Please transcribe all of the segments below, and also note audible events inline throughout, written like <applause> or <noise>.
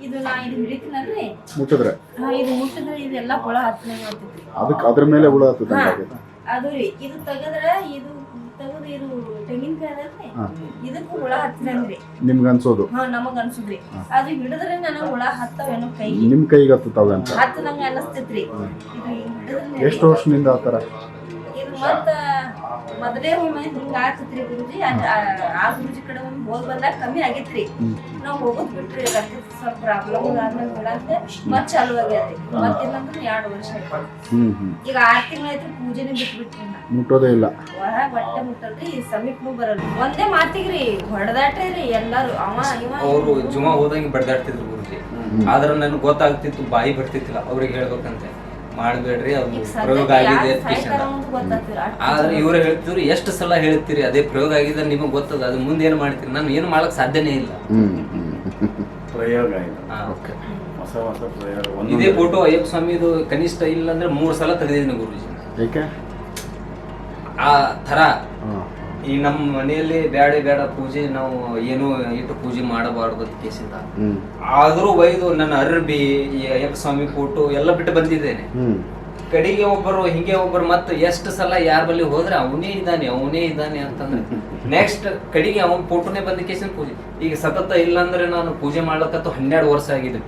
ಇದು ನಾ ಇದು ಹಿಡಿತೀನಲ್ರಿ? ಮುಟ್ಟಿದ್ರೆ? ಹಾ ಇದು ಮುಟ್ಟಿದ್ರೆ ಇದೆಲ್ಲ ಹುಳ ಹತ್ತನೆ ಅದಕ್ಕೆ ಅದ್ರ ಮೇಲೆ ಹುಳ ಹತ್ತದ ಅದು ರೀ. ಇದು ತೆಗದ್ರ ಇದು ತೆಗದು ಇದು ತೆಂಗಿನಕಾಯಿ. ಇದಕ್ಕೂ ಹುಳ ಹತ್ತದಂಗ್ರಿ. ನಿಮ್ಗೆ ಅನ್ಸೋದು? ಹಾ ನಮಗ್ ಅನ್ಸುದ್ರಿ. ಅದು ಹಿಡಿದ್ರೆ ನನಗೆ ಹುಳ ಹತ್ತವೇನೋ ಕೈ. ನಿಮ್ಮ ಕೈಗೆ ಹತ್ತತಾವೆ ಅಂತ. ಹತ್ತದಂಗ ಅನಸ್ತೈತ್ರಿ. ಇದು ಹಿಡಿದ್ರೆ ಎಷ್ಟು ವರ್ಷದಿಂದ ಆ ಥರ? ಇದು ಮತ್ತ ಮೊದಲೇ ಒಮ್ಮೆ ಹಿಂಗ ಆಗ್ತೈತ್ರಿ ಗುರುಜಿ? ಆ- ಆ ಗುರುಜಿ ಕಡೆ ಒಮ್ಮೆ ಹೋಗ್ ಬಂದಾಗ ಕಮ್ಮಿ ಆಗೈತ್ರಿ. ನಾವ್ ಹೋಗೋದ್ ಬಿಟ್ರಿ ಸ್ವಲ್ಪ ಪ್ರಾಬ್ಲಮ್ ಆದ್ಮೇಲೆ ಬಿಡಂತೆ ಮತ್ ಚಾಲು ಆಗ್ಯಾದ್ರಿ. ಮತ್ತಿಲ್ಲಂದ್ರೆ ಎರಡು ವರ್ಷ ಆಯ್ತು. ಈಗ ಆರ್ ತಿಂಗಳಾಯ್ತು ಪೂಜೆನೆ ಬಿಟ್ಬಿಟ್ರಿ ಮುಟ್ಟೋದೇ ಇಲ್ಲ. ಹೊರಗ್ ಬಟ್ಟೆ ಮುಟ್ಟಲ್ರಿ ಸಮೀಪನು ಬರಲ್ಲ ಒಂದೇ ಮಾತಿಗ್ರಿ ಹೊಡೆದಾಟ್ರಿ ರೀ ಎಲ್ಲಾರು. ಅವ ಇವ ಅವರು ಜುಮಾ ಹೋದಂಗೆ ಬಡ್ದಾಡ್ತಿದ್ರು ಗುರುಜಿ. ಆದ್ರೆ ನನ್ಗೆ ಗೊತ್ತಾಗ್ತಿತ್ತು ಬಾಯಿ ಬರ್ತಿತ್ತಿಲ್ಲ. ಅವ್ರಿಗೆ ಹೇಳ್ಬೇಕಂತೆ. ಮಾಡಬೇಡ್ರಿ ಅದು ಪ್ರಯೋಗ ಆಗಿದೆ ಆದ್ರೆ ಇವ್ರು ಹೇಳ್ತಿದ್ರು ಎಷ್ಟು ಸಲ ಹೇಳ್ತೀರಿ? ಅದೇ ಪ್ರಯೋಗ ಆಗಿದೆ ನಿಮಗೆ ಗೊತ್ತದ? ಅದು ಮುಂದೆ ಏನು ಮಾಡ್ತೀರಿ? ನಾನು ಏನು ಮಾಡಕ್ ಸಾಧ್ಯನೇ ಇಲ್ಲ. ಪ್ರಯೋಗ ಇದು. ಓಕೆ. ಹೊಸ ಹೊಸ ಪ್ರಯೋಗ. ಇದೇ ಒಂದೊಂದು ಫೋಟೋ ಅಯ್ಯಪ್ಪ ಸ್ವಾಮಿದು ಕನಿಷ್ಠ ಇಲ್ಲ ಅಂದ್ರೆ ಮೂರು ಸಲ ತೆಗೆದಿದ್ದೀನಿ ಗುರುಜಿ. ಆ ಥರ ಹಾಂ ಈ ನಮ್ಮ ಮನೆಯಲ್ಲಿ ಬೇಡ ಬೇಡ ಪೂಜೆ ನಾವು ಏನು ಇಟ್ಟು ಪೂಜೆ ಮಾಡಬಾರ್ದು ಅಂತ ಕೇಸಿಂದ ಆದ್ರೂ ಒಯ್ದು ನನ್ನ ಅರ್ಬಿ ಈ ಅಯ್ಯಪ್ಪ ಸ್ವಾಮಿ ಫೋಟೋ ಎಲ್ಲ ಬಿಟ್ಟು ಬಂದಿದ್ದೇನೆ. ಕಡಿಗೆ ಒಬ್ಬರು ಹಿಂಗೆ ಒಬ್ಬರು ಮತ್ತೆ ಎಷ್ಟು ಸಲ ಯಾರ ಬಳಿ ಹೋದ್ರೆ ಅವನೇ ಇದ್ದಾನೆ ಅವನೇ ಇದ್ದಾನೆ ಅಂತಂದ್ರೆ. <laughs> ನೆಕ್ಸ್ಟ್ ಕಡೆಗೆ ಅವನ ಫೋಟೋನೇ ಬಂದ ಕೇಸಿನ ಪೂಜೆ. ಈಗ ಸತತ ಇಲ್ಲ ಅಂದ್ರೆ ನಾನು ಪೂಜೆ ಮಾಡ್ಲಕತ್ತು ಹನ್ನೆರಡು ವರ್ಷ ಆಗಿದೆ.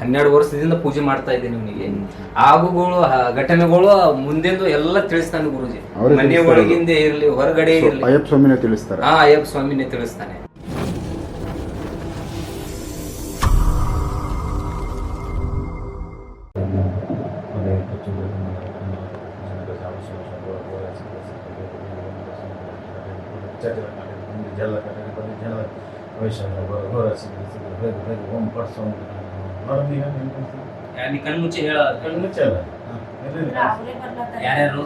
ಹನ್ನೆರಡು ವರ್ಷದಿಂದ ಪೂಜೆ ಮಾಡ್ತಾ ಇದ್ದೀನಿ ನಿಮಗೆ ಆಗುಗಳು ಆ ಘಟನೆಗಳು ಮುಂದೆಂದು ಎಲ್ಲ ತಿಳಿಸ್ತಾನೆ ಗುರುಜಿ ಮನೆ ಒಳಗಿಂದ ಇರ್ಲಿ ಹೊರಗಡೆ ಇರಲಿ ಅಯ್ಯಪ್ಪ ಸ್ವಾಮಿನೇ ತಿಳಿಸ್ತಾರೆ ಹಾ ಅಯ್ಯಪ್ಪ ಸ್ವಾಮಿನೇ ತಿಳಿಸ್ತಾನೆ ಜಲ ಅವ್ರೇ ಬರ್ಲತ್ತಾರ ಬರೋದೀಗ ಮುಚ್ಚಿ ಕಣ್ಮುಚ್ಚಿ ಹೇಳ ಕಣ್ಮುಚ್ಚಿ ಅಲ್ಲ? ಯಾರ್ಯಾರು?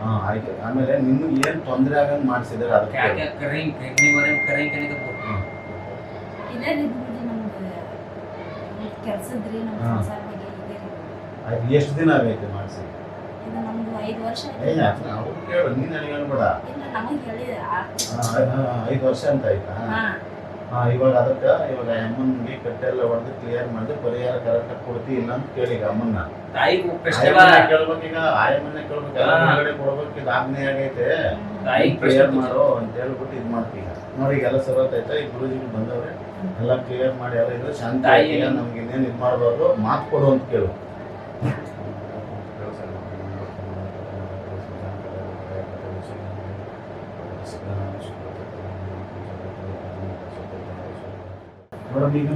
ಹಾ ಆಯ್ತು. ಆಮೇಲೆ ನಿಮ್ಗೆ ಏನ್ ತೊಂದರೆ ಆಗಂಗ್ ಮಾಡ್ಸಿದಾರೆ ಅದಕ್ಕೆ ಯಾಕೆ ಕರೆಂಟ್ ಕರೆಂಟ್ ಕರೆಂಗ್ ಕನೆಗೆ ಇದೇ ಎಷ್ಟು ದಿನ ಆಗೈತೆ ಮಾಡಿಸಿ? ಇದು ನಮ್ದು ಐದು ವರ್ಷ ನೀನು ಹೇಳ್ಬೇಡ ಐದು ವರ್ಷ ಅಂತ ಆಯ್ತಾ? ಇವಾಗ ಅದಕ್ಕೆ ಇವಾಗ ಅಮ್ಮನಿಗೆ ಕಟ್ಟೆಲ್ಲ ಹೊಡೆದು ಕ್ಲಿಯರ್ ಮಾಡಿದ್ರೆ ಪರಿಹಾರ ಕರೆಕ್ಟ್ ಕೊಡ್ತಿ ಇಲ್ಲ ಅಂತ ಕೇಳಿ ಅಮ್ಮನ್ನ. ತಾಯಿಗೂ ಕೇಳ್ಬೇಕೀಗ ಆಯಮ್ಮನ್ನ ಕೇಳ್ಬೇಕು ಕೊಡ್ಬೇಕು ಇದು ಆಜ್ಞೆ ಆಗೈತೆ. ಕ್ಲಿಯರ್ ಮಾಡು ಅಂತ ಹೇಳ್ಬಿಟ್ಟು ಇದು ಮಾಡ್ತೀವಿ ನೋಡಿ ಎಲ್ಲ ಸರತ್ ಆಯ್ತಾ ಈ ಗುರುಜಿಗೆ ಬಂದವ್ರೆ. ಎಲ್ಲ ಕ್ಲಿಯರ್ ಮಾಡಿ ಎಲ್ಲ ಇದ್ರೆ ಶಾಂತಿ ನಮ್ಗೆ ಇನ್ನೇನು ಇದು ಮಾಡಬಾರ್ದು ಮಾತು ಕೊಡು ಅಂತ ಕೇಳು. ಈಗ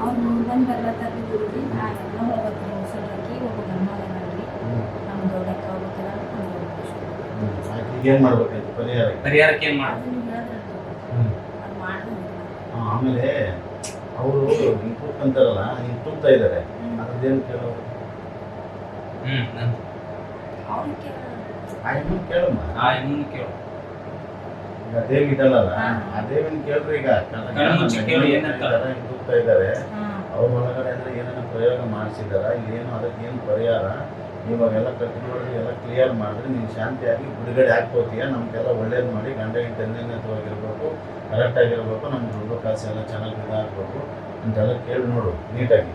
ಅವ್ರು ಮುಂದಂಗ್ ಬರ್ಲತ್ತಾರ ಗುರುಜಿ ನಾ ಎಲ್ಲ ಹೋಗ್ಬೇಕ್ರಿ ಮುಸಲ್ರಕ್ಕಿ ಒಬ್ಬ ಗಂಡ ನಮ್ಮ ದೊಡ್ಡಕ್ಕ ಹೋಗ್ಬೇಕಲ್ಲ ಏನ್ ಮಾಡ್ಬೇಕಂತ ಪರಿಹಾರ? ಪರಿಹಾರಕ್ಕೆ ಏನು. ಮಾಡ್ಬೇಕು? ಆಮೇಲೆ ಅವರು ಹಿಂಗ್ ಕೂತ್ಕೊಂತಾರಲ್ಲ ಹಿಂಗ್ ಇದ್ದಾರೆ. ಇದಾರೆ ಅದ್ರದ್ದೇನು ಕೇಳೋರು ಆಯ್ತು ಕೇಳಮ್ಮ. ಆ ಕೇಳು ಈಗ ದೇವಿ ಇದಲ್ಲ ಹಾ. ಆ ದೇವಿನ ಕೇಳ್ರಿ ಈಗ. ಇದಾರೆ ಹಾ. ಅವ್ರ ಒಳಗಡೆ ಅಂದ್ರೆ ಏನೇನು ಪ್ರಯೋಗ ಮಾಡಿಸಿದಾರ ಏನು ಅದಕ್ಕೆ ಏನು ಪರಿಹಾರ? ಇವಾಗೆಲ್ಲ ಕಟ್ಟಿನೊಳಗೆ ಎಲ್ಲ ಕ್ಲಿಯರ್ ಮಾಡಿದ್ರೆ ನೀನು ಶಾಂತಿಯಾಗಿ ಬಿಡುಗಡೆ ಹಾಕ್ಕೋತೀಯ ನಮ್ಗೆಲ್ಲ ಒಳ್ಳೇದು ಮಾಡಿ ಗಂಡ ಹೆಂಡತಿರ್ಬೇಕು ಕರೆಕ್ಟ್ ಆಗಿರ್ಬೇಕು ನಮ್ಮ ದುಡ್ಡು ಕಾಸು ಎಲ್ಲ ಚೆನ್ನಾಗಿ ಇದಾಗಬೇಕು ಅಂತೆಲ್ಲ ಕೇಳಿ ನೋಡು ನೀಟಾಗಿ.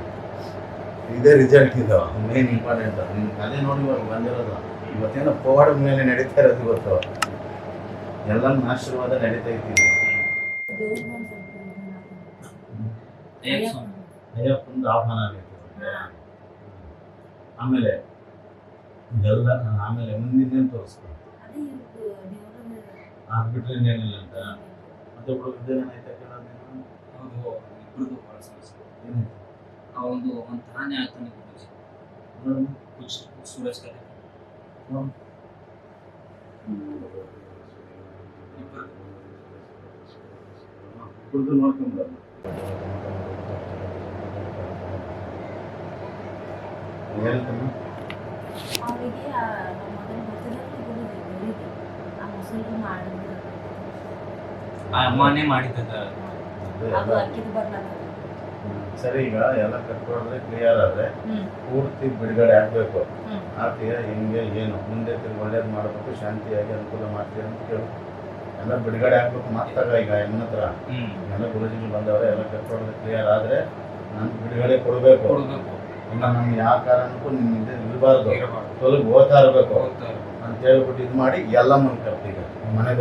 ಇದೇ ರಿಸಲ್ಟ್ ಇದು. ಮೇನ್ ಇಂಪಾರ್ಟೆಂಟ್ ನಿನ್ನ ಕಲೆ ನೋಡಿ ಇವಾಗ ಬಂದಿರೋದು. ಇವತ್ತೇನೋ ಪವಾಡದ ಮೇಲೆ ನಡೀತಾ ಇರೋದು ಇವತ್ತು ಎಲ್ಲ ಆಶೀರ್ವಾದ ನಡೀತಾ ಇದ್ದೀವಿ. ಅಯ್ಯಪ್ಪಂದು ಆಹ್ವಾನ ಆಗೈತೆ ಆಮೇಲೆ ಇದೆಲ್ಲ ಆಮೇಲೆ ಮುಂದಿನ ತೋರಿಸ್ತಾರೆ ಅದೇ ಬಿಟ್ರೆ ಇನ್ನೇನಿಲ್ಲ ಅಂತ. ಮತ್ತೆ ಕೇಳೋದೇನು ಹೌದು ಇಬ್ರದ್ದು ಭಾಳ ಸಮಸ್ಯೆ ಏನಾಯ್ತು? ಆ ಒಂದು ಆಗ್ತಾನೆ ಗುರುಜಿ ಸೂರಜ್ ಕಲೆ. ಅವರಿಗೆ ಮೊದಲು ಗೊತ್ತಿರೋದು ಆ ಮುಸಲ್ರು ಮಾಡಿದ್ರು ಆ ಅಮ್ಮನೇ ಮಾಡಿದ್ದ ಅದು ಅಕ್ಕಿದು. ಸರಿ ಈಗ ಎಲ್ಲ ಕಟ್ಕೊಂಡ್ರೆ ಕ್ಲಿಯರ್ ಆದ್ರೆ ಪೂರ್ತಿ ಬಿಡುಗಡೆ ಆಗ್ಬೇಕು. ಹ್ಮ್. ಹಿಂಗೆ ಏನು ಮುಂದೆ ತಿರ್ಗಿ ಒಳ್ಳೇದು ಮಾಡಬೇಕು ಶಾಂತಿಯಾಗಿ ಅನುಕೂಲ ಮಾಡ್ತೀಯ ಅಂತ ಕೇಳು. ಎಲ್ಲ ಬಿಡುಗಡೆ ಆಗ್ಬೇಕು ಮಾತ್ರ ಈಗ ಹೆಣ್ಣ ಹತ್ರ. ಎಲ್ಲ ಗುರುಜಿಗಳು ಬಂದವ್ರೆ ಎಲ್ಲ ಕಟ್ಕೊಳ್ಳೋದು ಕ್ಲಿಯರ್ ಆದ್ರೆ ನಾನು ಬಿಡುಗಡೆ ಕೊಡಬೇಕು. ಇಲ್ಲ ನಮ್ಗೆ ಯಾವ ಕಾರಣಕ್ಕೂ ನಿಮ್ಮಿಂದ ಇರಬಾರ್ದು. ಇರಬಾರ್ದು. ತೊಲಗಿ ಹೋಗ್ತಾ ಇರಬೇಕು. ಅಂತ ಹೇಳ್ಬಿಟ್ಟು ಇದು ಮಾಡಿ ಎಲ್ಲ ಮನೆ ಕರ್ತೀಗ ಮನೆ.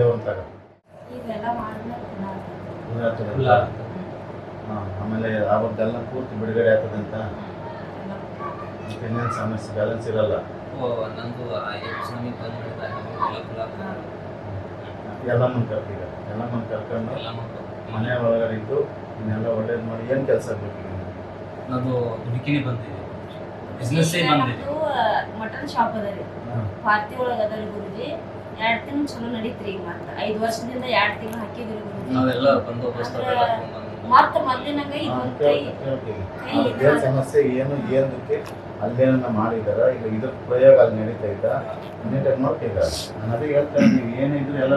ಹಾಂ ಆಮೇಲೆ ಆವತ್ತೆಲ್ಲ ಪೂರ್ತಿ ಬಿಡುಗಡೆ ಆಗ್ತದೆ ಅಂತ. ಸಮಸ್ಯೆ? ಬ್ಯಾಲೆನ್ಸ್ ಇರಲ್ಲ. ಓ, ನಂದು ಆ ಎಫ್ ಸ್ವಾಮಿ ಬಂದ್ ಎಲ್ಲ ಬ್ಲಾಕ್ ಎಲ್ಲ ಎಲ್ಲ ಮನ್ ಕರ್ಕೊಂಡು ಮನೆ ಒಳಗಡೆ ಇದ್ದು ಇನ್ನೆಲ್ಲ ಒಳ್ಳೇದು ಮಾಡಿ ಏನು ಕೆಲಸ ಬೇಕು ನಾನು ನನ್ನದು ದುಡುಕಿನೇ ಬಂದಿದೆ. ಬಿಸ್ನೆಸ್ಸೇ ಬಂದಿದೆ. ಮಟನ್ ಶಾಪ್ ಅದ ರೀ ಪಾರ್ತಿ ಪಾರ್ಟಿ ಒಳಗ ಅದ ರೀ ಗುರುಜಿ. ಎರಡ್ ತಿಂಗಳು ಚಲೋ ನಡೀತ್ರಿ ಈಗ ಮತ್ತ. ಐದು ವರ್ಷದಿಂದ ಎರಡ್ ತಿಂಗಳು ಹಾಕಿದ್ರಿ ಗುರುಜಿ. ನಾವೆಲ್ಲ ಬಂದೋಬಸ್ತ ಮತ್ತೆ ಮೊದ್ಲಿನಂಗ ಕೈ ಏನ್ ಸಮಸ್ಯೆ ಏನು ಏನಕ್ಕೆ? ಅಲ್ಲೇನ ಮಾಡಿದಾರ ಈಗ ಇದ್ರ ಪ್ರಯೋಗ ಅಲ್ಲಿ ನಡೀತಾ ಇದ್ದ ನೀಟಾಗಿ ನೋಡ್ತೀಗ ನಾನು ಅದೇ ಹೇಳ್ತೇನೆ ನೀವು ಏನಿದ್ರು ಎಲ್ಲ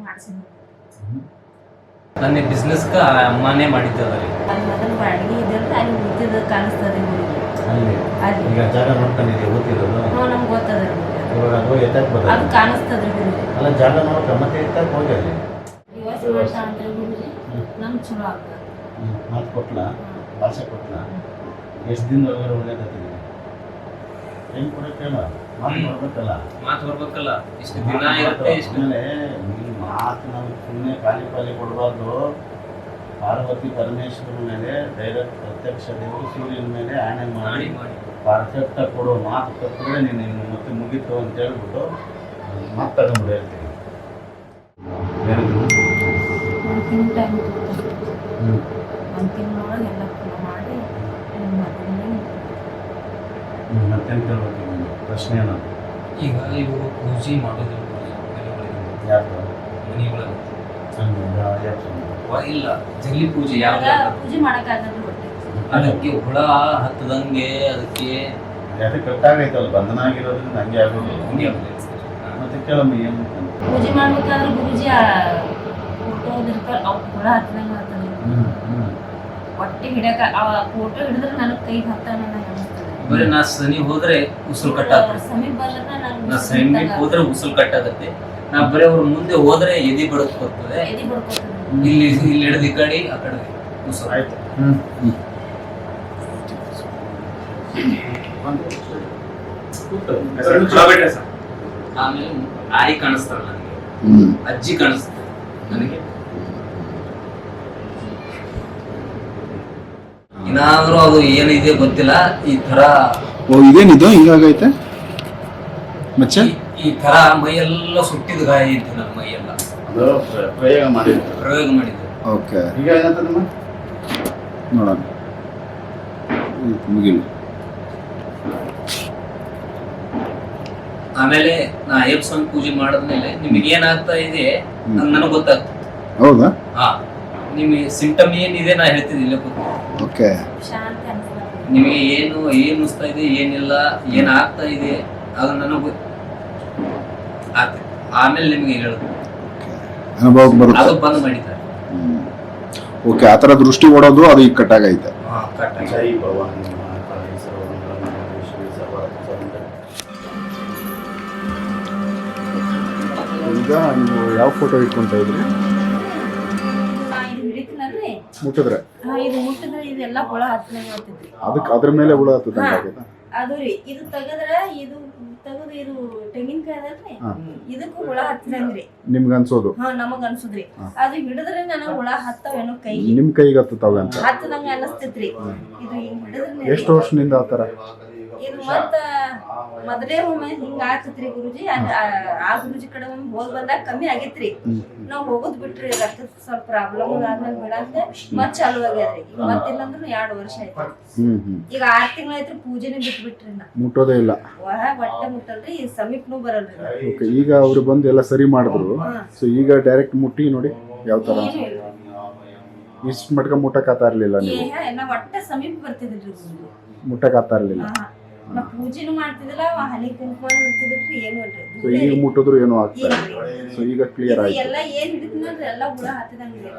ಮಾಡ್ಸಿದ್ವಿ ನನ್ನ ಬಿಸ್ನೆಸ್ಗ ಅಮ್ಮನೇ ಮಾಡಿದ್ದಾರೆ ಅಲ್ಲಿ ಈಗ ಜಾಗ ನೋಡ್ಕೊಂಡಿದ್ದೀವಿ ರೀ ಇವಾಗ ಅದು ಎತ್ತಕ್ಕೆ ಅಲ್ಲ ಜಾಗ ನೋಡ್ಕ ಮತ್ತೆ ಎತ್ತಕ್ಕೆ ಹೋಗಿ ಅಲ್ಲಿ? ನಮ್ಗೆ ಚಲೋ ಆಗ್ತದೆ. ಮಾತು ಕೊಟ್ಲ? ಭಾಷೆ ಕೊಟ್ಲ? ಎಷ್ಟು ದಿನ ಒಳಗಡೆ ಒಳ್ಳೇದಾಗ್ತದೆ? ಏನು ಕೊಡಕ್ಕೆ ಹೇಳ ಮಾತು ಬರ್ಬೇಕಲ್ಲ? ಮಾತು ಬರ್ಬೇಕಲ್ಲ. ಇಷ್ಟು ದಿನ ಇರುತ್ತೆ ಇಷ್ಟು ಆಮೇಲೆ ಈ ಮಾತು ನಮಗೆ ಸುಮ್ಮನೆ ಖಾಲಿ ಖಾಲಿ ಕೊಡಬಾರ್ದು. ಪಾರ್ವತಿ ಪರಮೇಶ್ವರ ಮೇಲೆ ಡೈರೆಕ್ಟ್ ಪ್ರತ್ಯಕ್ಷ ದೇವರು ಸೂರ್ಯನ ಮೇಲೆ ಆಣೆ ಮಾಡಿ ಪರ್ಫೆಕ್ಟಾಗಿ ಮಾಡಿ. ಪರ್ಫೆಕ್ಟ್ ಆಗಿ ಕೊಡೋ ಮಾತು ಕೊಟ್ಟರೆ ನೀನು ಇನ್ನು ಮತ್ತೆ ಮುಗೀತು ಅಂತ ಹೇಳ್ಬಿಟ್ಟು ಮಾತು ತಗೊಂಡ್ಬಿಡು ಹೇಳ್ತೀನಿ. ಹ್ಞೂ ಒಂದು ತಿಂಗಳೊಳಗೆ ಎಲ್ಲ ಮಾಡಿ ಮದುವೆ ಮತ್ತೇನು ಕೇಳ್ಬೇಕು ಈಗ ನೀನು? ಪ್ರಶ್ನೆ ಏನು ಈಗ ಇವರು ಪೂಜೆ ಮಾಡೋದಿಲ್ಲ ಯಾಕೆ ಮನೆಯೊಳಗೆ. ಯಾಕೆ ವ- ಇಲ್ಲ ಜಲ್ಲಿ ಪೂಜೆ ಯಾವ ಪೂಜೆ ಮಾಡಕ್ಕಾಗಲ್ಲ ಹೊಟ್ಟೆ ಅದಕ್ಕೆ ಹುಳ ಹತ್ತದಂಗೆ ಅದಕ್ಕೆ ಯಾಕೆ ಕಟ್ಟಾಗೈತಲ್ಲ ಬಂಧನ ಆಗಿರೋದ್ರಿಂದ ಹಂಗೆ ಆಗೋದು. ಹಂಗೆ ಆಗುತ್ತೆ. ಮತ್ತೆ ಕೇಳಮ್ಮ ಏನು ಪೂಜೆ ಮಾಡ್ಬೇಕಾದ್ರೆ ಗುರುಜಿ ಫೋಟೋ ಇರ್ತಾರೆ ಅವ್ ಹುಳ ಹತ್ತದಂಗೆ ಆಗ್ತದೆ. ಹ್ಞೂ ಆ ಫೋಟೋ ಹಿಡಿದ್ರೆ ನನಗೆ ಕೈ ಹತ್ತಾನ ಬರೀ ನಾ ಸನಿ ಹೋದ್ರೆ ಉಸುಲ್ ಕಟ್ಟಾಗ್ತದೆ ಸಮೀಪ ನಾನು ನಾ ಸಮೀಪ ಹೋದ್ರೆ ಉಸುಲ್ ಕಟ್ಟಾಗತ್ತೆ ನಾ ಬರೀ ಅವ್ರ ಮುಂದೆ ಹೋದ್ರೆ ಎದಿ ಬಡಕ್ ಬರ್ತದೆ ಎದಿ ಬಡ್ಕೋತದೆ ಇಲ್ಲಿ ಇಲ್ಲಿ ಹಿಡಿದು ಈ ಕಡೆ ಆ ಕಡೆ ಉಸುಲ್ ಆಯ್ತು. ಆಮೇಲೆ ಆಯಿ ಕಾಣಿಸ್ತಾರ ನನಗೆ. ಹ್ಮ್. ಅಜ್ಜಿ ಕಾಣಿಸ್ತಾರೆ. ನನಗೆ ಏನಾದ್ರೂ ಅದು ಏನಿದೆ ಗೊತ್ತಿಲ್ಲ. ಈ ತರ ಓ ಇದೇನಿದು? ಹಿಂಗಾಗೈತೆ? ಮಚ್ಚ? ಈ- ಥರ ತರ ಮೈಯೆಲ್ಲ ಸುಟ್ಟಿದ ಗಾಯ ಇತ್ತು ನನ್ನ ಮೈಯೆಲ್ಲ. ಅದು ಪ್ರಯೋಗ ಮಾಡಿದ್ರು ಪ್ರಯೋಗ ಮಾಡಿದ್ರು ಓಕೆ. ಈಗ ಏನಂತದಮ್ಮ ನೋಡೋಣ. ಇದು ಮುಗಿಲು. ಆಮೇಲೆ ನಾ ಅಯ್ಯಪ್ಪ ಸ್ವಾಮಿ ಪೂಜೆ ಮಾಡಿದ್ಮೇಲೆ ನಿಮಗೆ ಏನಾಗ್ತಾ ಇದೆ ನನಗೆ ಗೊತ್ತಾಗ್ತದೆ. ಹೌದಾ? ಹಾ. ನಿಮಗೆ ಸಿಂಟಮ್ ಏನಿದೆ ನಾ ಹೇಳ್ತೀನಿ ಇಲ್ಲೇ ಕೂತು ಓಕೆ ನಿಮಗೆ ಏನು ಏನು ಅನಿಸ್ತಾ ಇದೆ ಏನಿಲ್ಲ ಏನು ಆಗ್ತಾ ಇದೆ ಅದು ನನಗೆ ಆಗ್ತದೆ. ಆಮೇಲೆ ನಿಮಗೆ ಹೇಳುದು ಅನುಭವಕ್ಕೆ ಬರುತ್ತೆ. ಅದು ಬಂದ್ ಮಾಡಿದ್ದಾರೆ. ಓಕೆ ಆ ಥರ ದೃಷ್ಟಿ ಓಡೋದು ಅದು ಈಗ ಕಟ್ಟಾಗೈತೆ ಈಗ ನೀವು ಯಾವ ಫೋಟೋ ಇಟ್ಕೊಂತ ಇದ್ರಿ? ಮುಟ್ಟಿದ್ರೆ? ಹಾ ಇದು ಮುಟ್ಟಿದ್ರೆ ಇದೆಲ್ಲ ಹುಳ ಹತ್ತನೇ ಆಗ್ತೈತಿ ಅದಕ್ಕೆ ಅದ್ರ ಮೇಲೆ ಹುಳ ಹತ್ತದಂಗೆ ಆಗೈತಾ ಅದು ರೀ ಇದು ತೆಗದ್ರ ಇದು ತೆಗದು ಇದು ತೆಂಗಿನಕಾಯಿ ಅದಲ್ರಿ. ಇದಕ್ಕೂ ಹುಳ ಹತ್ತದಂಗ್ರಿ ನಿಮ್ಗೆ ಅನ್ಸೋದು? ಹಾ ನಮಗ್ ಅನ್ಸುದ್ರಿ. ಅದು ಹಿಡಿದ್ರೆ ನನಗ್ ಹುಳ ಹತ್ತವೇನೋ ಕೈ. ನಿಮ್ ಕೈಗೆ ಹತ್ತತಾವೆ ಅಂತ? ಹತ್ತದಂಗ ಅನಸ್ತೈತ್ರಿ. ಇದು ಹಿಂಗ್ ಹಿಡಿದ್ರೆ ಎಷ್ಟು ವರ್ಷದಿಂದ ಆ ಥರ? ಇದು ಮತ್ತ ಮೊದಲೇ ಒಮ್ಮೆ ಹಿಂಗ ಆಗ್ತೈತ್ರಿ ಗುರುಜಿ ಆ ಗುರುಜಿ ಕಡೆ ಒಮ್ಮೆ ಹೋಗಿ ಬಂದಾಗ ಕಮ್ಮಿ ಆಗೈತ್ರಿ. ನಾವ್ ಹೋಗೋದ್ ಬಿಟ್ರಿ ರಕ್ತದ ಸ್ವಲ್ಪ ಪ್ರಾಬ್ಲಮ್ ಆದ್ಮೇಲೆ ಬಿಡಂತ ಮತ್ ಚಾಲು ಆಗ್ಯಾದ್ರಿ. ಈಗ ಮತ್ತಿಲ್ಲ ಅಂದ್ರೂ ಎರಡ್ ವರ್ಷ ಆಯ್ತು. ಈಗ ಆರ್ ತಿಂಗಳ ಆಯ್ತು ಪೂಜೆನೆ ಬಿಟ್ ಬಿಟ್ರಿ ನಾ ಮುಟ್ಟೋದೇ ಇಲ್ಲ. ಹೊಟ್ಟೆ ಮುಟ್ಟಲ್ರಿ ಈ ಸಮೀಪನೂ ಬರಲ್ರಿ. ಈಗ ಅವ್ರು ಬಂದು ಎಲ್ಲ ಸರಿ ಮಾಡಿದ್ರು. ಸೊ ಈಗ ಡೈರೆಕ್ಟ್ ಮುಟ್ಟಿ ನೋಡಿ ಯಾವ ತರ ಇಷ್ಟ ಮಟ್ಕ ಮುಟ್ಟಕ್ಕಾತಾ ಇರ್ಲಿಲ್ಲ ನೀವು. ಗುರುಜಿ. ಮುಟ್ಟಕ್ಕಾಗ್ತಾ ಇರಲಿಲ್ಲ. ನಾ ಪೂಜೆನೂ ಮಾಡ್ತಿದ್ದಿಲ್ಲ ಹನಿ ಕುಂಕುಮ ಇಡ್ತಿದ್ರಿ ಏನು ಇಲ್ರಿ. ಸೊ ಈಗ ರೀ. ಮುಟ್ಟಿದ್ರು ಏನೂ ಆಗ್ತಾ ಸೊ ಈಗ ಕ್ಲಿಯರ್ ಆಯ್ತು. ಎಲ್ಲ ಏನ್ ಹಿಡಿದ್ನಲ್ರಿ ಎಲ್ಲ ಹುಳ ಹತ್ತಿದಂಗ್ರಿ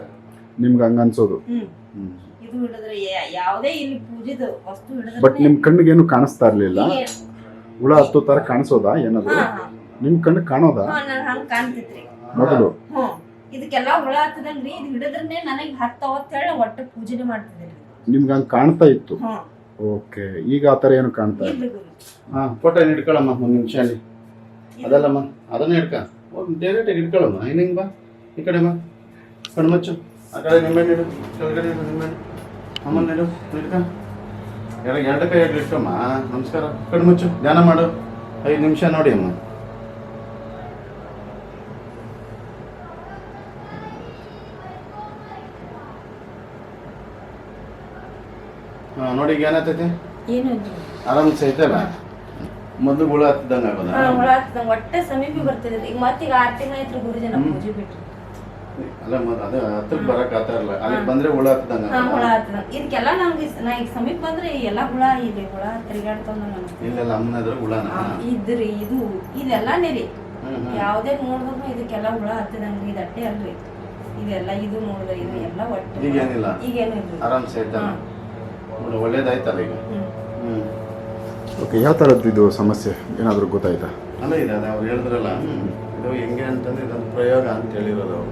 ನಿಮ್ಗೆ ಹಂಗ ಅನ್ಸೋದು. ಹ್ಮ್. ಹ್ಮ್. ಇದು ಹಿಡಿದ್ರೆ ಯಾವುದೇ ಇಲ್ಲಿ ಪೂಜೆದು ವಸ್ತು ಹಿಡಿದ್ರೆ ಬಟ್ ನಿಮ್ ಕಣ್ಣಿಗೆ ಏನು ಕಾಣಿಸ್ತಾ ಇರ್ಲಿಲ್ಲ. ಹುಳ ಹತ್ತು ತರ ಕಾಣಿಸೋದಾ ಏನದು? ನಿಮ್ ಕಣ್ಣು ಕಾಣೋದಾ? ಹಾ ನನ್ ಹಂಗ್ ಕಾಣ್ತಿತ್ರಿ. ಮೊದಲು. ಇದಕ್ಕೆಲ್ಲ ಇದಕ್ಕೆಲ್ಲಾ ಹುಳ ಹತ್ತದಲ್ರಿ ಇದು ಹಿಡಿದ್ರೆ ನನಗೆ ಹತ್ತಾವ ಅಂತ ಹೇಳಿ ಒಟ್ಟು ಪೂಜೆನೆ ಮಾಡ್ತಿದ್ರಿ ನಿಮ್ಗೆ ಹಂಗೆ ಕಾಣ್ತಾ ಇತ್ತು. ಹ್ಮ್. ಓಕೆ ಈಗ ಆ ಥರ ಏನು ಕಾಣ್ತಾ ಇಲ್ಲ? ಹಾಂ ಫೋಟೋ ಹಿಡ್ಕೊಳ್ಳಮ್ಮ ಇಟ್ಕೊಳ್ಳಮ್ಮ ಒಂದು ನಿಮಿಷ ಅಲ್ಲಿ? ಅದಲ್ಲಮ್ಮ ಅದನ್ನ ಹಿಡ್ಕ. ಡೈರೆಕ್ಟಾಗಿ ಇಟ್ಕೊಳ್ಳಮ್ಮ ಹಿಂಗೆ ಹಿಂಗೆ ಬಾ. ಈ ಕಡೆ ಬಾ. ಕಣ್ಮಚ್ಚು ಆ ಕಡೆ ನಿಂಬೆ ನೀಡು ಕೆಳಗಡೆ ಇಡು ನಿಂಬೆ ಅಮ್ಮನ ಇಡು. ಹಿಡ್ಕ. ಎರಡು ಎರಡು ಕೈ ಎರಡು ಇಟ್ಕಮ್ಮ ನಮಸ್ಕಾರ. ಕಣ್ಮುಚ್ಚು ಧ್ಯಾನ ಮಾಡು. ಐದು ನಿಮಿಷ ನೋಡಿ ಅಮ್ಮ. ನೋಡಿ ಈಗ ಏನಾಗ್ತೈತಿ? ಏನು ಆರಾಮ್ ಸಹಿತಲ್ಲ ಮೊದಲು ಹುಳ ಹತ್ತಿದಂಗ ಆಗೋದ? ಹುಳ ಹತ್ತದಂಗ. ಒಟ್ಟೆ ಸಮೀಪ ಬರ್ತಿದ್ರಿ ಈಗ ಮತ್ತೀಗ ಆರ್ ತಿಂಗಳ ಐತ್ರಿ ಗುರುಜಿ ನಮ್ ಪೂಜೆ ಬಿಟ್ರಿ ಅಲ್ಲ ಮತ್ ಅದ ಹತ್ರಕ್ ಬರಕ್ ಆತ ಇರಲ್ಲ ಅಲ್ಲಿ ಬಂದ್ರೆ ಹುಳ ಹತ್ತಿದಂಗ ಹುಳ ಹತ್ತದಂಗ. ಇದಕ್ಕೆಲ್ಲ ನಮ್ಗೆ ನಾ ಈಗ ಸಮೀಪ ಬಂದ್ರೆ ಎಲ್ಲಾ ಹುಳ ಇದೆ ಹುಳ ತಿರುಗಾಡ್ತಾವ ನನಗೆ ಇಲ್ಲೆಲ್ಲ ಅಮ್ಮನದ್ರ ಹುಳ ಇದ್ರಿ ಇದು ಇದೆಲ್ಲ ರೀ ಹ್ಮ್ ಹ್ಮ್. ಯಾವ್ದೇ ನೋಡಿದ್ರು ಇದಕ್ಕೆಲ್ಲ ಹುಳ ಹತ್ತಿದಂಗ. ಇದು ಅಟ್ಟೆ ಅಲ್ರಿ. ಇದೆಲ್ಲ ಇದು ನೋಡಿದ್ರೆ ಇದು ಎಲ್ಲ ಒಟ್ಟು. ಈಗೇನಿಲ್ಲ? ಈಗೇನಿಲ್ಲ ಆರಾಮ್ ಸೈತಾನ ಒಳ್ಳೇದಾಯ್ತಲ್ಲ ಈಗ. ಹ್ಞೂ ಓಕೆ ಯಾವ ಥರದ್ದು ಇದು ಸಮಸ್ಯೆ? ಏನಾದರೂ ಗೊತ್ತಾಯ್ತಾ? ಅಲ್ಲ ಇದೆ ಅದೇ ಅವ್ರು ಹೇಳಿದ್ರಲ್ಲ. ಇದು ಹೆಂಗೆ ಅಂತಂದ್ರೆ ಇದೊಂದು ಪ್ರಯೋಗ ಅಂತ ಹೇಳಿರೋದು ಅವರು.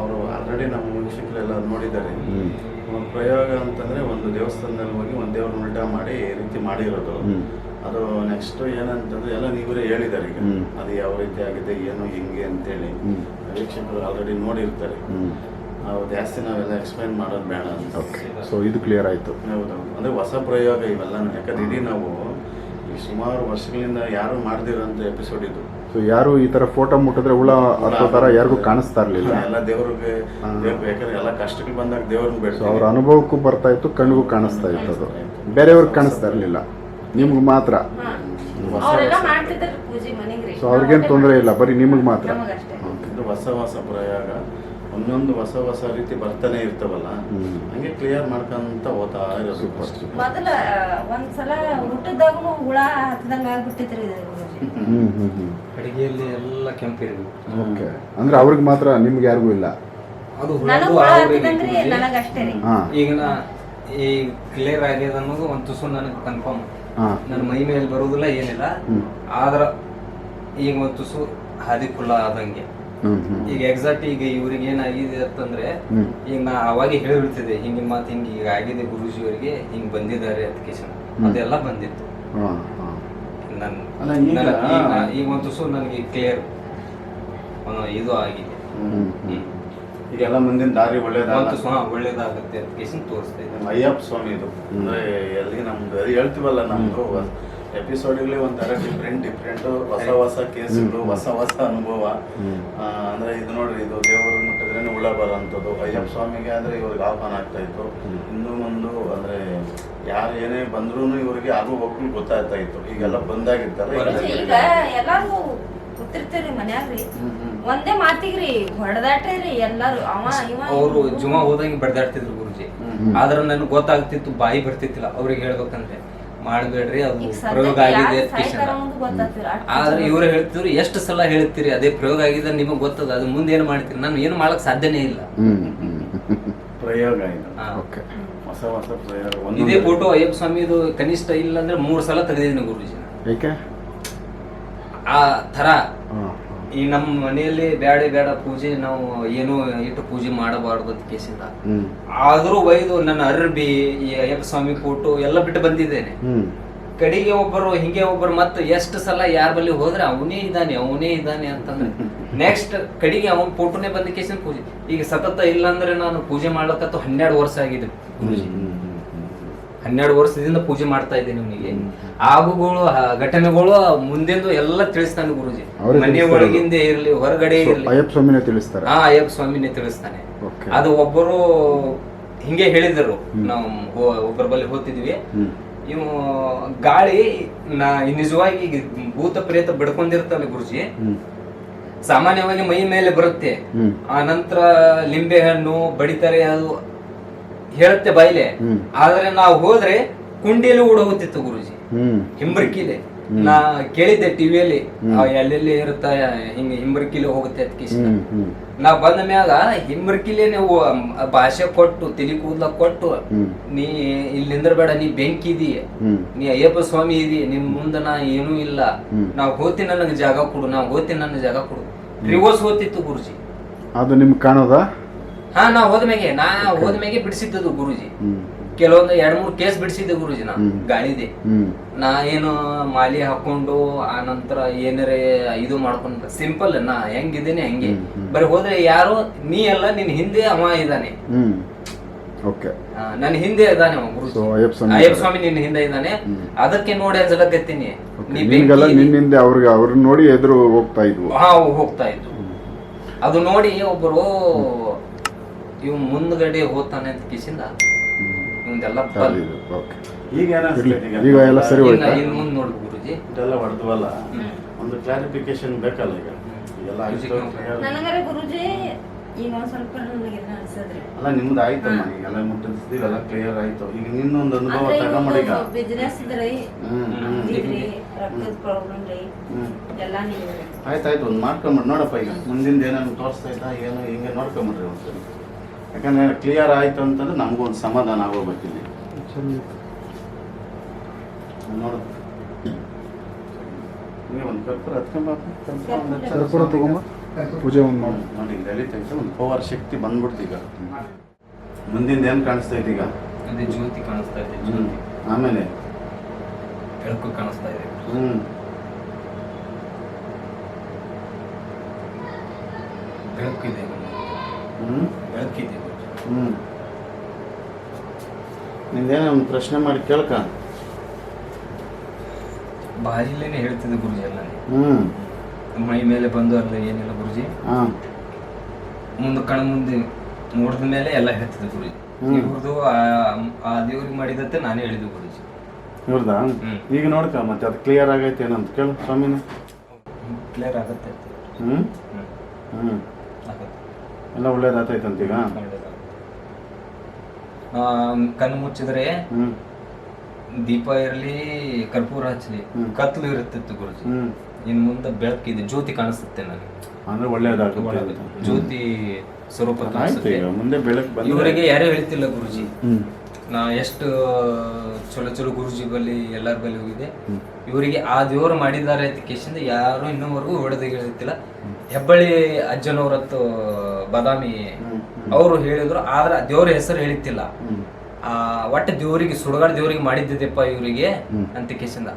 ಅವರು ಆಲ್ರೆಡಿ ನಮ್ಮ ವೀಕ್ಷಕರೆಲ್ಲ ನೋಡಿದ್ದಾರೆ. ಒಂದು ಪ್ರಯೋಗ ಅಂತಂದ್ರೆ ಒಂದು ದೇವಸ್ಥಾನದಲ್ಲಿ ಹೋಗಿ ಒಂದು ದೇವ್ರ ಉಲ್ಟಾ ಮಾಡಿ ಈ ರೀತಿ ಮಾಡಿರೋದು. ಅದು ನೆಕ್ಸ್ಟ್ ಏನಂತಂದ್ರೆ ಎಲ್ಲ ನೀವೇ ಹೇಳಿದ್ದಾರೆ ಈಗ. ಅದು ಯಾವ ರೀತಿ ಆಗಿದೆ ಏನು ಹೆಂಗೆ ಅಂತೇಳಿ. ವೀಕ್ಷಕರು ಆಲ್ರೆಡಿ ನೋಡಿರ್ತಾರೆ. ಹ್ಞೂ ನಾವು ಜಾಸ್ತಿ ನಾವೆಲ್ಲ ಎಕ್ಸ್ಪ್ಲೈನ್ ಮಾಡೋದು ಬೇಡ ಅಂತ. ಓಕೆ ಸೊ ಇದು ಕ್ಲಿಯರ್ ಆಯಿತು. ಹೌದು. ಅಂದರೆ ಹೊಸ ಪ್ರಯೋಗ ಇವೆಲ್ಲ ಯಾಕಂದ್ರೆ ಇಡೀ ನಾವು ಈ ಸುಮಾರು ವರ್ಷಗಳಿಂದ ಯಾರು ಮಾಡ್ದಿರೋಂಥ ಎಪಿಸೋಡ್ ಇದು. ಸೊ ಯಾರು ಈ ಥರ ಫೋಟೋ ಮುಟ್ಟಿದ್ರೆ ಹುಳ ಅಥವಾ ಥರ ಯಾರಿಗೂ ಕಾಣಿಸ್ತಾ ಇರಲಿಲ್ಲ. ಎಲ್ಲ ದೇವ್ರಿಗೆ ದೇವ್ರ್ ಯಾಕಂದ್ರೆ ಎಲ್ಲ ಕಷ್ಟಗಳು ಬಂದಾಗ ದೇವ್ರನ್ನ ಸೊ ಬೇಡ್ತೀವಿ. ಅವ್ರ ಅನುಭವಕ್ಕೂ ಬರ್ತಾ ಇತ್ತು ಕಣ್ಗೂ ಕಾಣಿಸ್ತಾ ಇತ್ತು. ಅದು ಬೇರೆಯವ್ರಿಗೆ ಕಾಣಿಸ್ತಾ ಇರಲಿಲ್ಲ. ನಿಮ್ಗೆ ಮಾತ್ರ. ಸೊ ಅವ್ರಿಗೇನು ತೊಂದರೆ ಇಲ್ಲ ಬರೀ ನಿಮಗೆ ಮಾತ್ರ. ಇದು ಹೊಸ ಹೊಸ ಪ್ರಯೋಗ. ಒಂದೊಂದು ಹೊಸ ಹೊಸ ರೀತಿ ಬರ್ತಾನೆ ಇರ್ತವಲ್ಲ. ಹಂಗೆ ಕ್ಲಿಯರ್ ಮಾಡ್ಕೊಂತ ಹೋತಾ ಇರೋದು. ಮೊದಲ ಒಂದ್ಸಲ ಊಟದಾಗೂ ಹುಳ ಹತ್ತದಂಗ ಹ್ಞೂ ಅಡಿಗೆಯಲ್ಲಿ ಎಲ್ಲ ಕೆಂಪಿರ್ಬೇಕು. ಓಕೆ. ಅಂದರೆ ಅವ್ರಿಗೆ ಮಾತ್ರ ನಿಮ್ಗೆ ಯಾರಿಗೂ ಇಲ್ಲ? ಅದು ಹುಳ ಹತ್ತದಂಗ್ರಿ ನನಗಷ್ಟೇ ಈಗ ನಾ ಈ ಕ್ಲಿಯರ್ ಆಗ್ಯದ ಅನ್ನೋದು ಒಂದು ತುಸು ನನಗೆ ಕನ್ಫರ್ಮ್ ನನ್ನ ಮೈ ಮೇಲೆ ಬರೋದಿಲ್ಲ ಏನಿಲ್ಲ. ಆದ್ರ ಈಗ ಒಂದು ತುಸು ಹಾದಿ ಕುಲ್ಲ ಆದಂಗೆ. ಈಗ ಎಕ್ಸಾಕ್ಟ್ ಈಗ ಇವ್ರಿಗೆ ಏನಾಗಿದೆ ಅಂತಂದ್ರೆ ಈಗ ನಾ ಅವಾಗ ಹೇಳಿಬಿಡ್ತಿದ್ದೆ ಹಿಂಗ ಮಾತು ಹಿಂಗ ಈಗ ಆಗಿದೆ ಗುರುಜಿ ಅವರಿಗೆ ಹಿಂಗ್ ಬಂದಿದ್ದಾರೆ ಅಪ್ಲಿಕೇಶನ್ ಹ್ಮ್. ಅದೆಲ್ಲ ಬಂದಿತ್ತು. ಹಾಂ ಹಾಂ. ನನ್ ಅಲ್ಲ, ಈಗ- ಒಂದು ಸು ನನಗೆ ಕ್ಲಿಯರ್ ಇದು ಆಗಿದೆ. ಈಗೆಲ್ಲ ಮುಂದಿನ ದಾರಿ ಒಂದು ಒಳ್ಳೇದಾಗ ತುಸು ಹಾ, ಒಳ್ಳೇದಾಗುತ್ತೆ ಅಪ್ಲಿಕೇಶನ್ ತೋರಿಸ್ತಾ ಅಯ್ಯಪ್ಪ ಸ್ವಾಮಿ ಇದು. ಅಂದ್ರೆ ಎಲ್ಲಿಗೆ ನಮ್ದು ಹೇಳ್ತೀವಲ್ಲ ನಮ್ದು? ಎಪಿಸೋಡ್ಗಳೇ ಒಂಥರ ಡಿಫ್ರೆಂಟ್ ಡಿಫ್ರೆಂಟ್ ಹೊಸ ಹೊಸ ಕೇಸ್ಗಳು ಹೊಸ ಹೊಸ ಅನುಭವ. ಅಂದ್ರೆ ಇದು ನೋಡ್ರಿ ಇದು ದೇವರು ಮುಟ್ಟಿದ್ರೆ ಉಳ ಬರೋಂಥದ್ದು. ಅಯ್ಯಪ್ಪ ಸ್ವಾಮಿಗೆ ಅಂದ್ರೆ ಇವ್ರಿಗೆ ಆಹ್ವಾನ ಆಗ್ತಾ ಇತ್ತು. ಇನ್ನು ಮುಂದು ಅಂದ್ರೆ ಯಾರು ಏನೇ ಬಂದ್ರು ಇವರಿಗೆ ಆಗು ಹೋಗ್ಲು ಗೊತ್ತಾಗ್ತಾ ಇತ್ತು. ಈಗೆಲ್ಲ ಬಂದಾಗಿರ್ತಾರೆ ಎಲ್ಲಾರು ಮನ್ಯಾಗ್ರಿ. ಒಂದೇ ಮಾತಿಗ್ರಿ ಹೊಡೆದಾಟ್ರಿ ಎಲ್ಲಾರು. ಅವ ಇವ ಅವರು ಜುಮಾ ಹೋದಂಗೆ ಬಡ್ದಾಡ್ತಿದ್ರು ಗುರುಜಿ. ಆದ್ರೆ ನನಗೆ ಗೊತ್ತಾಗ್ತಿತ್ತು ಬಾಯಿ ಬರ್ತಿತ್ತಿಲ್ಲ. ಅವ್ರಿಗೆ ಹೇಳ್ಬೇಕಂದ್ರೆ. ಮಾಡಬೇಡ್ರಿ ಅದು ಪ್ರಯೋಗ ಆಗಿದೆ ಆದ್ರೆ. ಇವ್ರು ಹೇಳ್ತಿದ್ರು ಎಷ್ಟು ಸಲ ಹೇಳ್ತೀರಿ ಅದೇ ಪ್ರಯೋಗ ಆಗಿದೆ ನಿಮಗೆ ಗೊತ್ತದ ಅದು ಮುಂದೆ ಏನು ಮಾಡ್ತೀರಿ? ನಾನು ಏನು ಮಾಡಕ್ ಸಾಧ್ಯನೇ ಇಲ್ಲ. ಪ್ರಯೋಗ ಹೊಸ ಹೊಸ ಪ್ರಯೋಗ ಇದೇ ಫೋಟೋ ಅಯ್ಯಪ್ಪ ಸ್ವಾಮಿದು ಕನಿಷ್ಠ ಇಲ್ಲ ಅಂದ್ರೆ ಮೂರ್ ಸಲ ತೆಗೆದಿದ್ದೀನಿ ಗುರುಜಿ. ಆ ತರ ಈ ನಮ್ಮ ಮನೆಯಲ್ಲಿ ಬೇಡ ಬೇಡ ಪೂಜೆ ನಾವು ಏನು ಇಟ್ಟು ಪೂಜೆ ಮಾಡಬಾರ್ದು ಅಂತ ಕೇಸಿಂದ ಆದ್ರೂ ಒಯ್ದು ನನ್ನ ಅರ್ಬಿ ಈ ಅಯ್ಯಪ್ಪ ಸ್ವಾಮಿ ಫೋಟೋ ಎಲ್ಲ ಬಿಟ್ಟು ಬಂದಿದ್ದೇನೆ. ಕಡಿಗೆ ಒಬ್ಬರು ಹಿಂಗೆ ಒಬ್ಬರು ಮತ್ತೆ ಎಷ್ಟು ಸಲ ಯಾರ ಬಳಿ ಹೋದ್ರೆ ಅವನೇ ಇದ್ದಾನೆ ಅವನೇ ಇದ್ದಾನೆ ಅಂತಂದ್ರೆ. <laughs> ನೆಕ್ಸ್ಟ್ ಕಡೆಗೆ ಅವನ ಫೋಟೋನೇ ಬಂದ ಕೇಸಿನ ಪೂಜೆ. ಈಗ ಸತತ ಇಲ್ಲ ಅಂದ್ರೆ ನಾನು ಪೂಜೆ ಮಾಡ್ಲಕ್ಕತ್ತು ಹನ್ನೆರಡು ವರ್ಷ ಆಗಿದೆ. ಹನ್ನೆರಡು ವರ್ಷದಿಂದ ಪೂಜೆ ಮಾಡ್ತಾ ಇದ್ದೇನೆ ನಿಮಗೆ ಆಗುಗಳು ಘಟನೆಗಳು ಮುಂದೆಂದು ಎಲ್ಲ ತಿಳಿಸ್ತಾನೆ ಗುರುಜಿ. ಮನೆಯ ಮನೆ ಒಳಗಿಂದ ಇರ್ಲಿ ಹೊರಗಡೆ ಇರಲಿ. ಅಯ್ಯಪ್ಪ ಸ್ವಾಮಿನೇ ತಿಳಿಸ್ತಾರೆ. ಹಾ ಅಯ್ಯಪ್ಪ ಸ್ವಾಮಿನೇ ತಿಳಿಸ್ತಾನೆ. ಅದು ಒಬ್ಬರು ಹಿಂಗೆ ಹೇಳಿದರು. ನಾವು ಒಬ್ಬರ ಬಳಿ ಹೋಗ್ತಿದ್ವಿ. ಇವು ಗಾಳಿ ನಾ ನಿಜವಾಗಿ ಭೂತ ಪ್ರೇತ ಬಿಡ್ಕೊಂಡಿರ್ತಾನೆ ಗುರುಜಿ. ಸಾಮಾನ್ಯವಾಗಿ ಮೈ ಮೇಲೆ ಬರುತ್ತೆ. ಆ ನಂತರ ಲಿಂಬೆ ಹಣ್ಣು ಬಡಿತಾರೆ ಅದು ಹೇಳುತ್ತೆ ಬಾಯಿಲೆ. ಆದ್ರೆ ನಾವು ಹೋದ್ರೆ ಕುಂಡಿಯಲ್ಲಿ ಓಡ ಹೋಗ್ತಿತ್ತು ಗುರುಜಿ. ಹಿಂಬರ್ಕಿಲೆ. ನಾ ಕೇಳಿದ್ದೆ ಟಿವಿಯಲ್ಲಿ ಎಲ್ಲೆಲ್ಲಿ ಇರುತ್ತ ಹಿಂಗ ಹಿಂಬರ್ಕಿಲೆ ಹೋಗುತ್ತೆ ಅದಕ್ಕೆ ನಾ ಬಂದ ಮ್ಯಾಗ ಹಿಂಬರ್ಕಿಲೇನೆ ನೀವು ಭಾಷೆ ಕೊಟ್ಟು ತಿಳಿ ಕೂದ್ಲ ಕೊಟ್ಟು ನೀ ಇಲ್ಲಿಂದ್ರ ಬೇಡ ನೀ ಬೆಂಕಿ ಇದೀ ಹ್ಮ್. ನೀ ಅಯ್ಯಪ್ಪ ಸ್ವಾಮಿ ಇದೀ ನಿಮ್ ಮುಂದ ನಾ ಏನೂ ಇಲ್ಲ. ನಾವ್ ನಾ ಹೋಗ್ತೀನಿ ನನಗೆ ಜಾಗ ಕೊಡು. ನಾ ಹೋತಿ ನನ್ನ ಜಾಗ ಕೊಡು. ರಿವರ್ಸ್ ಹೋತಿತ್ತು ಗುರುಜಿ. ಅದು ನಿಮ್ಗೆ ಕಾಣೋದಾ? ಹಾ ನಾ ಹೋದ್ಮೇಗೆ ನಾ ಹೋದ್ಮೇಗೆ ಬಿಡಿಸಿದ್ದದು ಗುರುಜಿ. ಕೆಲವೊಂದು ಎರಡ್ ಮೂರ್ ಕೇಸ್ ಬಿಡಿಸಿದ್ದೆ ಗುರುಜಿ ನಾ. ಗಾಳಿದೆ ನಾ ಏನು ಮಾಲಿ ಹಾಕೊಂಡು ಆ ನಂತರ ಏನಾರೆ ಇದು ಮಾಡ್ಕೊಂಡು ಸಿಂಪಲ್ ನಾ ಹೆಂಗಿದ್ದೀನಿ ಹಂಗೆ. ಬರೀ ಹೋದ್ರೆ ಯಾರು ನೀ ಅಲ್ಲ ನಿನ್ ಹಿಂದೆ ಅವ ಇದ್ದಾನೆ ಓಕೆ ನನ್ನ ಹಿಂದೆ ಇದ್ದಾನೆ ಅಯ್ಯಪ್ಪ ಸ್ವಾಮಿ ನಿನ್ನ ಹಿಂದೆ ಇದ್ದಾನೆ ಅದಕ್ಕೆ ನೋಡಿ ಅನ್ಸಲಕತ್ತೀನಿ. ನಿನ್ನಿಂದ ಅವ್ರಿಗೆ ಅವ್ರನ್ನ ನೋಡಿ ಎದುರು ಹೋಗ್ತಾ ಇದ್ವು. ಹಾ ಹೋಗ್ತಾ ಇದ್ವು. ಅದು ನೋಡಿ ಒಬ್ಬರು ಇವ್ ಮುಂದ್ಗಡೆ ಹೋಗ್ತಾನೆ ಅಂತ ಕಿಸಿಂದ ಇವಂದೆಲ್ಲ ಈಗ ಏನಾಗ್ತದೆ ಈಗ? ಎಲ್ಲ ಸರಿ ಹೋಯ್ತಾ? ಇನ್ ಮುಂದ್ ನೋಡು ಗುರುಜಿ. ಇದೆಲ್ಲ ಹೊಡೆದ್ವಲ್ಲ? ಒಂದು ಕ್ಲಾರಿಫಿಕೇಶನ್ ಬೇಕಲ್ಲ ಈಗ? ಎಲ್ಲ ಆಯ್ತು ಗುರುಜಿ ಈಗ ಒಂದ್ ಸ್ವಲ್ಪ ನನಗೆಲ್ಲ ಅನ್ಸದ್ರಿ. ಅಲ್ಲ ನಿಮ್ದು ಆಯ್ತಮ್ಮ ಈಗೆಲ್ಲ ಎಲ್ಲ ಕ್ಲಿಯರ್ ಆಯ್ತು. ಈಗ ನಿನ್ನೊಂದು ಅನುಭವ ತಗೊಂಬಿಡಿ ಈಗ ಬಿಸ್ನೆಸ್ ಇದ್ರಿ ಹ್ಮ್ ಹ್ಮ್. ಪ್ರಾಬ್ಲಮ್ ರೀ ಹ್ಮ್. ಎಲ್ಲಾ ನೀವು ಆಯ್ತಾಯ್ತು ಒಂದು ಮಾಡ್ಕೊಂಬಿಡಿ ನೋಡಪ್ಪ ಈಗ. ಮುಂದಿಂದ ಏನೇನು ಇದ್ದಾ ಏನು ಹಿಂಗೆ ನೋಡ್ಕೊಂಬಿಡ್ರಿ ಒಂದ್ಸರಿ. ಯಾಕಂದ್ರೆ ಕ್ಲಿಯರ್ ಆಯ್ತು ಅಂತಂದ್ರೆ ನಮಗೂ ಒಂದು ಸಮಾಧಾನ ಆಗೋಗ್ಬೇಕಿಲ್ಲಿ. ನೋಡು. ಒಂದು ಕರ್ಪೂರ ಹತ್ಕೊಂಬಪ್ಪ ಕರ್ಪೂರ ತಗೊಂಬ. ಪೂಜೆ ಒಂದು ಮಾಡು. ನೋಡಿ ಎಳಿತೈತೆ ಒಂದು ಪವರ್ ಶಕ್ತಿ ಬಂದ್ಬಿಡ್ತೀಗ ಈಗ. ಮುಂದಿಂದ ಏನು ಕಾಣಿಸ್ತೈತೆ ಈಗ? ಅದೇ ಜ್ಯೋತಿ ಕಾಣಿಸ್ತಾ ಇದೆ. ಜ್ಯೋತಿ. ಆಮೇಲೆ? ಬೆಳಕು ಕಾಣಿಸ್ತಾ ಇದೆ. ಹ್ಮ್. ಇದೆ. ಹ್ಮ್. ಬೆಳಕಿದೆ ಹ್ಮ್. ನಿಂದೇನೋ ಒಂದು ಪ್ರಶ್ನೆ ಮಾಡಿ ಕೇಳ್ಕ. ಬಾಯಿಲೇನೆ ಹೇಳ್ತಿದ್ದೆ ಗುರುಜಿ ಎಲ್ಲ. ಹ್ಮ್. ಮೈ ಮೇಲೆ ಬಂದು ಅಲ್ಲ ಏನಿಲ್ಲ ಗುರುಜಿ. ಹಾ. ಮುಂದೆ ಕಣ ಮುಂದೆ ನೋಡಿದ ಮೇಲೆ ಎಲ್ಲ ಹೇಳ್ತಿದ್ದೆ ಗುರುಜಿ. ಇವ್ರದು ಇವ್ರದ್ದು ಆ ದೇವ್ರಿಗೆ ಮಾಡಿದತ್ತೆ ನಾನೇ ಹೇಳಿದ್ದು ಗುರುಜಿ. ಇವ್ರದ? ಈಗ ನೋಡ್ಕ ಮತ್ತೆ ಅದು ಕ್ಲಿಯರ್ ಆಗೈತೆ ಏನಂತ ಕೇಳು ಸ್ವಾಮಿನ. ಕ್ಲಿಯರ್ ಆಗತ್ತೆ ಹ್ಮ್. ಹ್ಮ್. ಎಲ್ಲ ಒಳ್ಳೇದಾಗ್ತೈತಂತೀಗ ಕಣ್ಣು ಮುಚ್ಚಿದ್ರೆ ದೀಪ ಇರಲಿ ಕರ್ಪೂರ ಹಚ್ಚಲಿ. ಕತ್ಲು ಇರುತ್ತಿತ್ತು ಗುರುಜಿ. ಇನ್ ಮುಂದೆ ಬೆಳಕಿದೆ ಜ್ಯೋತಿ ಕಾಣಿಸುತ್ತೆ ನನಗೆ. ಅಂದ್ರೆ ಒಳ್ಳೇದಾಗುತ್ತೆ ಜ್ಯೋತಿ ಸ್ವರೂಪ ಮುಂದೆ ಬೆಳಕು ಇವರಿಗೆ ಯಾರೇ ಹೇಳ್ತಿಲ್ಲ ಗುರುಜಿ. ನಾ ಎಷ್ಟು ಚಲೋ ಚಲೋ ಗುರುಜಿ ಬಲ್ಲಿ ಎಲ್ಲರ ಬಲ್ಲಿ ಹೋಗಿದೆ. ಇವರಿಗೆ ಆ ದೇವರು ಮಾಡಿದ್ದಾರೆ ಅಂತ ಕೇಸಿಂದ ಯಾರು ಇನ್ನೂವರೆಗೂ ಹೊಡೆದು ಹೇಳ್ತಿಲ್ಲ ಹೆಬ್ಬಳ್ಳಿ ಅಜ್ಜನವರತ್ತು ಬಾದಾಮಿ. ಅವರು ಹೇಳಿದ್ರು ಆದ್ರೆ ದೇವ್ರ ಹೆಸರು ಹೇಳಿತ್ತಿಲ್ಲ. ಆ ಒಟ್ಟ ದೇವ್ರಿಗೆ ಸುಡಗಾಡ ದೇವ್ರಿಗೆ ಮಾಡಿದ್ದಿದ್ದೆಪ್ಪ ಇವರಿಗೆ ಅಂತ ಕೇಸಿಂದ.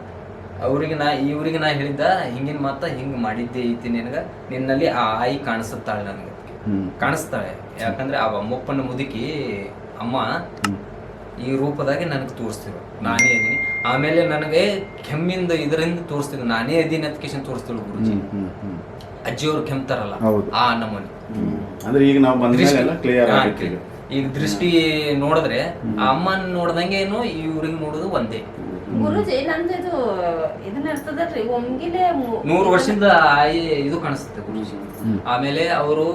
ಅವ್ರಿಗೆ ನಾ ಇವ್ರಿಗೆ ನಾ ಹೇಳಿದ್ದ ಹಿಂಗಿನ ಮಾತ ಹಿಂಗ್ ಮಾಡಿದ್ದೆ ಐತಿ ನಿನಗ ನಿನ್ನಲ್ಲಿ ಆ ಆಯಿ ಕಾಣಿಸುತ್ತಾಳೆ ನನಗೆ. ಕಾಣಿಸ್ತಾಳೆ. ಯಾಕಂದ್ರೆ ಆ ಅಮ್ಮಪ್ಪನ ಮುದುಕಿ ಅಮ್ಮ ಈ ರೂಪದಾಗೆ ನನಗೆ ತೋರಿಸ್ತಿರು. ನಾನೇ ಇದೀನಿ. ಆಮೇಲೆ ನನಗೆ ಕೆಮ್ಮಿಂದ ಇದರಿಂದ ತೋರಿಸ್ತಿದ್ರು. ನಾನೇ ಇದೀನಿ ಅಂತ ಕೇಶನ್ ತೋರಿಸ್ತಿಳು ಗುರುಜಿ. ಅಜ್ಜಿಯವರು ಕೆಮ್ತಾರಲ್ಲ ಹೌದು. ಆ ನಮೂನಿ. ಅಂದ್ರೆ ಈಗ ನಾವು ಕ್ಲಿಯರ್ ಹಾ, ಈಗ. ಈಗ ದೃಷ್ಟಿ ನೋಡಿದ್ರೆ ಆ ಅಮ್ಮನ ನೋಡ್ದಂಗೆ ಏನು ಇವ್ರಿಗೆ ನೋಡೋದು ಒಂದೇ. ಗುರುಜಿ ನಂದು ಇದು ಇದನ್ನ ಇರ್ತದಲ್ರಿ ಒಮ್ಗಿಲೆ ಮು- ನೂರು ವರ್ಷದಿಂದ ಆಯಿ ಇದು ಕಾಣಿಸುತ್ತೆ ಗುರುಜಿ. ಆಮೇಲೆ ಅವರು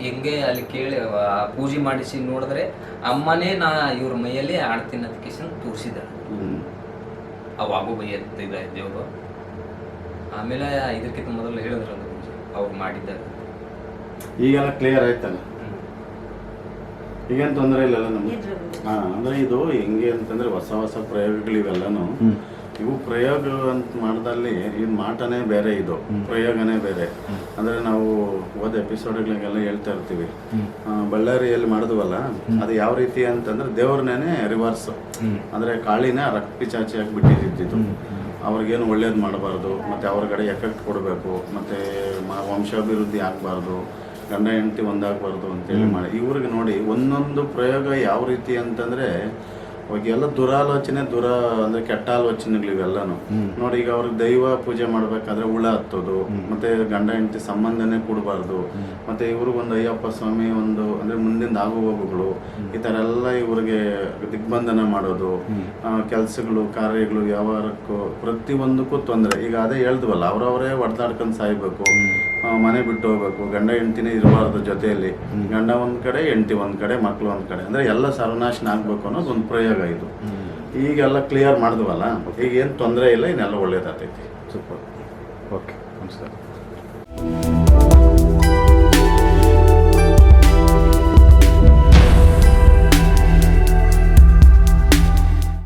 ಹೆಂಗೆ ಅಲ್ಲಿ ಕೇಳಿ ಆ ಪೂಜೆ ಮಾಡಿಸಿ ನೋಡಿದ್ರೆ ಅಮ್ಮನೇ ನಾ ಇವ್ರ ಮೈಯಲ್ಲಿ ಆಡ್ತೀನಿ ಅಂತ ಕೇಸನ್ ತೋರಿಸಿದ್ದಾರೆ. ಹ್ಮ್. ಅವಾಗೂ ಬೈಯತ್ತಿದ್ದ ದೇವರು. ಆಮೇಲೆ ಇದಕ್ಕಿಂತ ಮೊದಲು ಹೇಳಿದ್ರಲ್ಲ. ಅವ್ರು ಮಾಡಿದ್ದಾರೆ. ಈಗೆಲ್ಲ ಕ್ಲಿಯರ್ ಆಯ್ತಲ್ಲ? ಈಗೇನು ತೊಂದರೆ ಇಲ್ಲಲ್ಲ ನಮ್ಗೆ? ಹಾ ಅಂದ್ರೆ ಇದು ಹೆಂಗೆ ಅಂತಂದ್ರೆ ಹೊಸ ಹೊಸ ಪ್ರಯೋಗಗಳು ಇವೆಲ್ಲನು ಹ್ಮ್. ಇವು ಪ್ರಯೋಗ ಅಂತ ಮಾಡ್ದಲ್ಲಿ ಇದು ಮಾಟನೇ ಬೇರೆ ಇದು. ಪ್ರಯೋಗನೇ ಬೇರೆ. ಅಂದ್ರೆ ನಾವು ಹೋದ ಎಪಿಸೋಡ್ಗಳಿಗೆಲ್ಲ ಹೇಳ್ತಾ ಇರ್ತೀವಿ ಬಳ್ಳಾರಿಯಲ್ಲಿ ಮಾಡಿದ್ವಲ್ಲ ಅದು ಯಾವ ರೀತಿ ಅಂತಂದ್ರೆ ದೇವ್ರನೇನೆ ರಿವರ್ಸ್. ಅಂದ್ರೆ ಕಾಳಿನ ರಕ್ತಿ ಚಾಚಿಯಾಗಿ ಬಿಟ್ಟಿದ್ದು ಅವ್ರಿಗೇನು ಒಳ್ಳೇದು ಮಾಡಬಾರ್ದು ಮತ್ತು ಅವ್ರ ಕಡೆ ಎಫೆಕ್ಟ್ ಕೊಡಬೇಕು ಮತ್ತು ವಂಶಾಭಿವೃದ್ಧಿ ಆಗಬಾರ್ದು ಗಂಡ ಹೆಂಡತಿ ಒಂದಾಗಬಾರ್ದು ಅಂತೇಳಿ ಮಾಡಿ. ಇವ್ರಿಗೆ ನೋಡಿ ಒಂದೊಂದು ಪ್ರಯೋಗ ಯಾವ ರೀತಿ ಅಂತಂದ್ರೆ ಅವಾಗೆಲ್ಲ ದುರಾಲೋಚನೆ ದುರ ಅಂದ್ರೆ ಕೆಟ್ಟ ಆಲೋಚನೆಗಳು ಇವೆಲ್ಲನು ನೋಡಿ ಈಗ ಅವ್ರಿಗೆ ದೈವ ಪೂಜೆ ಮಾಡ್ಬೇಕಾದ್ರೆ ಹುಳ ಹತ್ತೋದು ಮತ್ತೆ ಗಂಡ ಹೆಂಡತಿ ಸಂಬಂಧನೇ ಕೊಡಬಾರ್ದು ಮತ್ತೆ ಇವ್ರಿಗೊಂದು ಅಯ್ಯಪ್ಪ ಸ್ವಾಮಿ ಒಂದು ಅಂದ್ರೆ ಮುಂದಿನ ಆಗು ಹೋಗುಗಳು ಈ ತರ ಎಲ್ಲ ಇವ್ರಿಗೆ ದಿಗ್ಬಂಧನ ಮಾಡೋದು ಕೆಲಸಗಳು ಕಾರ್ಯಗಳು ವ್ಯವಹಾರಕ್ಕೂ ಪ್ರತಿಯೊಂದಕ್ಕೂ ತೊಂದರೆ. ಈಗ ಅದೇ ಹೇಳ್ದವಲ್ಲ ಅವ್ರವರೇ ಹೊಡೆದಾಡ್ಕೊಂಡು ಸಾಯ್ಬೇಕು. ಮನೆ ಬಿಟ್ಟು ಹೋಗ್ಬೇಕು. ಗಂಡ ಹೆಂಡತಿನೇ ಇರಬಾರ್ದು ಜೊತೆಯಲ್ಲಿ. ಗಂಡ ಒಂದು ಕಡೆ ಹೆಂಡತಿ ಒಂದು ಕಡೆ ಮಕ್ಕಳು ಒಂದು ಕಡೆ. ಅಂದ್ರೆ ಎಲ್ಲ ಸರ್ವನಾಶನ ಆಗ್ಬೇಕು ಅನ್ನೋದು ಒಂದು ಪ್ರಯೋಗ ಇದು. ಈಗೆಲ್ಲ ಕ್ಲಿಯರ್ ಮಾಡಿದ್ವಲ್ಲ ಈಗ ಏನು ತೊಂದರೆ ಇಲ್ಲ ಇನ್ನೆಲ್ಲ ಒಳ್ಳೇದಾಗ್ತೈತಿ. ಸೂಪರ್ ಓಕೆ ನಮಸ್ಕಾರ.